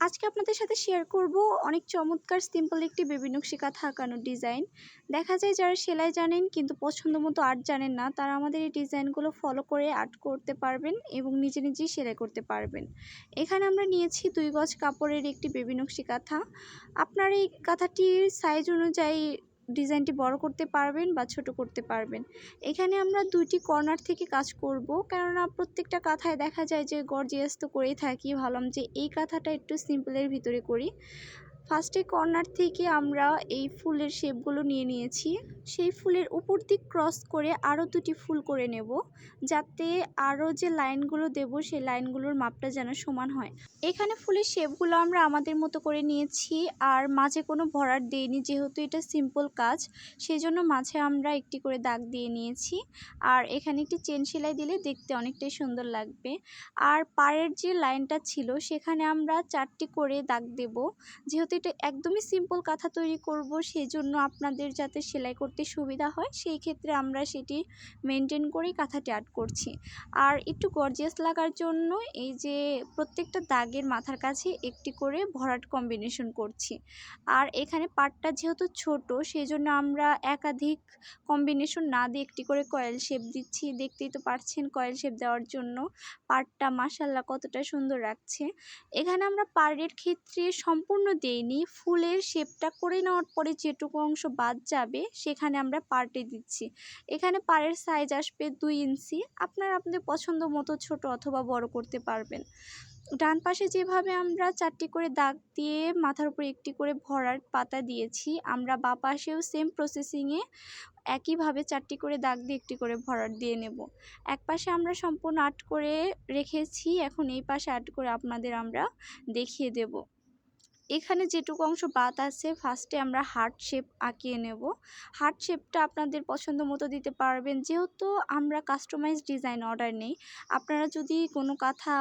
আজকে আপনাদের সাথে শেয়ার করব অনেক চমৎকার সিম্পল একটি বেবি নকশি কাঁথা আঁকানোর ডিজাইন দেখা যায় যারা সেলাই জানেন কিন্তু পছন্দ মতো আর্ট জানেন না, তারা আমাদের এই ডিজাইনগুলো ফলো করে আর্ট করতে পারবেন এবং নিজে নিজেই সেলাই করতে পারবেন। এখানে আমরা নিয়েছি দুই গজ কাপড়ের একটি বেবি নকশি কাঁথা আপনার এই কাঁথাটির সাইজ অনুযায়ী ডিজাইনটি বড় করতে পারবেন বা ছোট করতে পারবেন। এখানে আমরা দুইটি কর্নার থেকে কাজ করব। কেননা প্রত্যেকটা কাঁথায় দেখা যায় যে গর্জিয়াস তো করেই থাকি। ভাবলাম যে এই কাঁথাটা একটু সিম্পলের ভিতরে করি। ফার্স্টে কর্নার থেকে আমরা এই ফুলের শেপগুলো নিয়ে নিয়েছি। সেই ফুলের উপর দিক ক্রস করে আরও দুটি ফুল করে নেব, যাতে আরও যে লাইনগুলো দেব, সেই লাইনগুলোর মাপটা যেন সমান হয়। এখানে ফুলের শেপগুলো আমরা আমাদের মতো করে নিয়েছি, আর মাঝে কোনো ভরাট দিইনি, যেহেতু এটা সিম্পল কাজ সেই জন্য মাঝে আমরা একটি করে দাগ দিয়ে নিয়েছি। আর এখানে একটি চেন সেলাই দিলে দেখতে অনেকটাই সুন্দর লাগবে। আর পাড়ের যে লাইনটা ছিল, সেখানে আমরা চারটি করে দাগ দেব, যেহেতু এটা একদমই সিম্পল কাঁথা তৈরি করব সেই জন্য আপনাদের যাতে সেলাই করতে সুবিধা হয়, সেই ক্ষেত্রে আমরা সেটি মেনটেন করেই কাঁথাটি আর্ট করছি। আর একটু গর্জিয়াস লাগার জন্য এই যে প্রত্যেকটা দাগের মাথার কাছে একটি করে ভরাট কম্বিনেশন করছি। আর এখানে পাটটা যেহেতু ছোট সেই জন্য আমরা একাধিক কম্বিনেশন না দিয়ে একটি করে কয়েল শেপ দিচ্ছি। দেখতেই তো পারছেন কয়েল শেপ দেওয়ার জন্য পাটটা মাসাল্লা কতটা সুন্দর রাখছে। এখানে আমরা পাড়ের ক্ষেত্রে সম্পূর্ণ দেইনি। ফুলের শেপটা করে নেওয়ার পরে যেটুকু অংশ বাদ যাবে, সেখানে আমরা পার্টে দিচ্ছি। এখানে পাড়ের সাইজ আসবে দুই ইঞ্চি। আপনারা আপনাদের পছন্দ মতো ছোট অথবা বড় করতে পারবেন। ডান পাশে যেভাবে আমরা চারটি করে দাগ দিয়ে মাথার উপর একটি করে ভরার পাতা দিয়েছি, আমরা বা পাশেও সেম প্রসেসিংয়ে একইভাবে চারটি করে দাগ দিয়ে একটি করে ভরাট দিয়ে নেব। এক পাশে আমরা সম্পূর্ণ আর্ট করে রেখেছি, এখন এই পাশে আর্ট করে আপনাদের আমরা দেখিয়ে দেব। এখানে যেটুকু অংশ বাদ আছে ফার্স্টে আমরা হার্ট শেপ আঁকিয়ে নেব। হার্ট শেপটা আপনাদের পছন্দ মতো দিতে পারবেন। যেহেতু আমরা কাস্টমাইজ ডিজাইন অর্ডার নেই, আপনারা যদি কোনো কাঁথা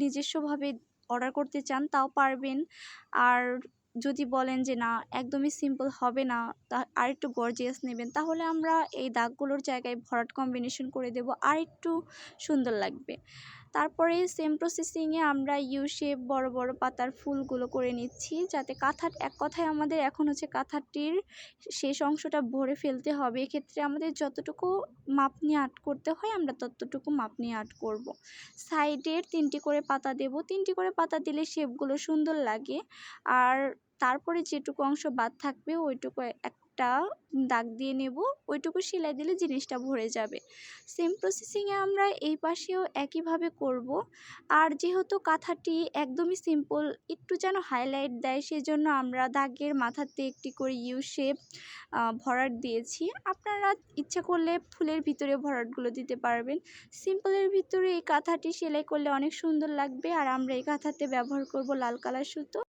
নিজস্বভাবে অর্ডার করতে চান, তাও পারবেন। আর যদি বলেন যে, না, একদমই সিম্পল হবে না, তা আর একটু গর্জিয়াস নেবেন, তাহলে আমরা এই দাগগুলোর জায়গায় ভরাট কম্বিনেশন করে দেব। আর একটু সুন্দর লাগবে। তারপরে সেম প্রসেসিংয়ে আমরা ইউ শেপ বড় বড় পাতার ফুলগুলো করে নিচ্ছি যাতে কাঁথার এক কথায় আমাদের এখন হচ্ছে কাঁথাটির শেষ অংশটা ভরে ফেলতে হবে। এক্ষেত্রে আমাদের যতটুকু মাপ নিয়ে আর্ট করতে হয় আমরা ততটুকু মাপ নিয়ে আর্ট করব। সাইডের তিনটি করে পাতা দেব। তিনটি করে পাতা দিলে শেপগুলো সুন্দর লাগে। আর তারপরে যেটুকু অংশ বাদ থাকবে ওইটুকু এক একটা দাগ দিয়ে নেব, ওইটুকু সেলাই দিলে জিনিসটা ভরে যাবে। সেম প্রসেসিংয়ে আমরা এই পাশেও একইভাবে করব। আর যেহেতু কাঁথাটি একদমই সিম্পল একটু যেন হাইলাইট দেয়, সেজন্য আমরা দাগের মাথাতে একটি করে ইউ শেপ ভরাট দিয়েছি। আপনারা ইচ্ছা করলে ফুলের ভিতরে ভরাটগুলো দিতে পারবেন। সিম্পলের ভিতরে এই কাঁথাটি সেলাই করলে অনেক সুন্দর লাগবে। আর আমরা এই কাঁথাতে ব্যবহার করব লাল কালার সুতো।